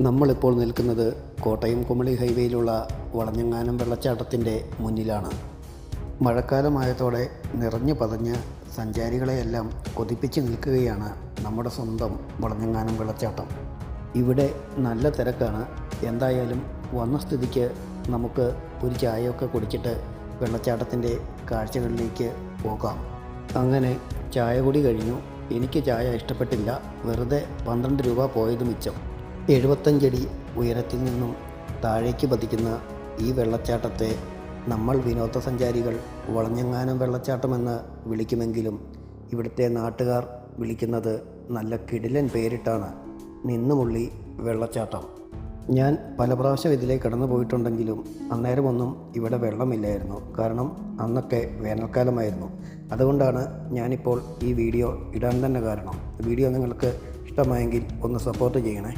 നമ്മളിപ്പോൾ നിൽക്കുന്നത് കോട്ടയം കുമളി ഹൈവേയിലുള്ള വളഞ്ഞങ്ങാനം വെള്ളച്ചാട്ടത്തിന്റെ മുന്നിലാണ്. മഴക്കാലമായതോടെ നിറഞ്ഞു പതഞ്ഞ് സഞ്ചാരികളെയെല്ലാം കൊതിപ്പിച്ച് നിൽക്കുകയാണ് നമ്മുടെ സ്വന്തം വളഞ്ഞങ്ങാനം വെള്ളച്ചാട്ടം. ഇവിടെ നല്ല തിരക്കാണ്. എന്തായാലും വന്ന സ്ഥിതിക്ക് നമുക്ക് ഒരു ചായയൊക്കെ കുടിച്ചിട്ട് വെള്ളച്ചാട്ടത്തിന്റെ കാഴ്ചകളിലേക്ക് പോകാം. അങ്ങനെ ചായ കൂടി കഴിഞ്ഞു. എനിക്ക് ചായ ഇഷ്ടപ്പെട്ടില്ല. വെറുതെ പന്ത്രണ്ട് രൂപ പോയത് മിച്ചം. എഴുപത്തഞ്ചടി ഉയരത്തിൽ നിന്നും താഴേക്ക് പതിക്കുന്ന ഈ വെള്ളച്ചാട്ടത്തെ നമ്മൾ വിനോദസഞ്ചാരികൾ വളഞ്ഞങ്ങാനം വെള്ളച്ചാട്ടമെന്ന് വിളിക്കുമെങ്കിലും ഇവിടുത്തെ നാട്ടുകാർ വിളിക്കുന്നത് നല്ല കിടിലൻ പേരിട്ടാണ് നിന്നുമുള്ളി വെള്ളച്ചാട്ടം. ഞാൻ പല പ്രാവശ്യം ഇതിലേക്ക് കടന്നു പോയിട്ടുണ്ടെങ്കിലും അന്നേരമൊന്നും ഇവിടെ വെള്ളമില്ലായിരുന്നു. കാരണം അന്നൊക്കെ വേനൽക്കാലമായിരുന്നു. അതുകൊണ്ടാണ് ഞാനിപ്പോൾ ഈ വീഡിയോ ഇടാൻ തന്നെ കാരണം. വീഡിയോ നിങ്ങൾക്ക് ഇഷ്ടമായെങ്കിൽ ഒന്ന് സപ്പോർട്ട് ചെയ്യണേ.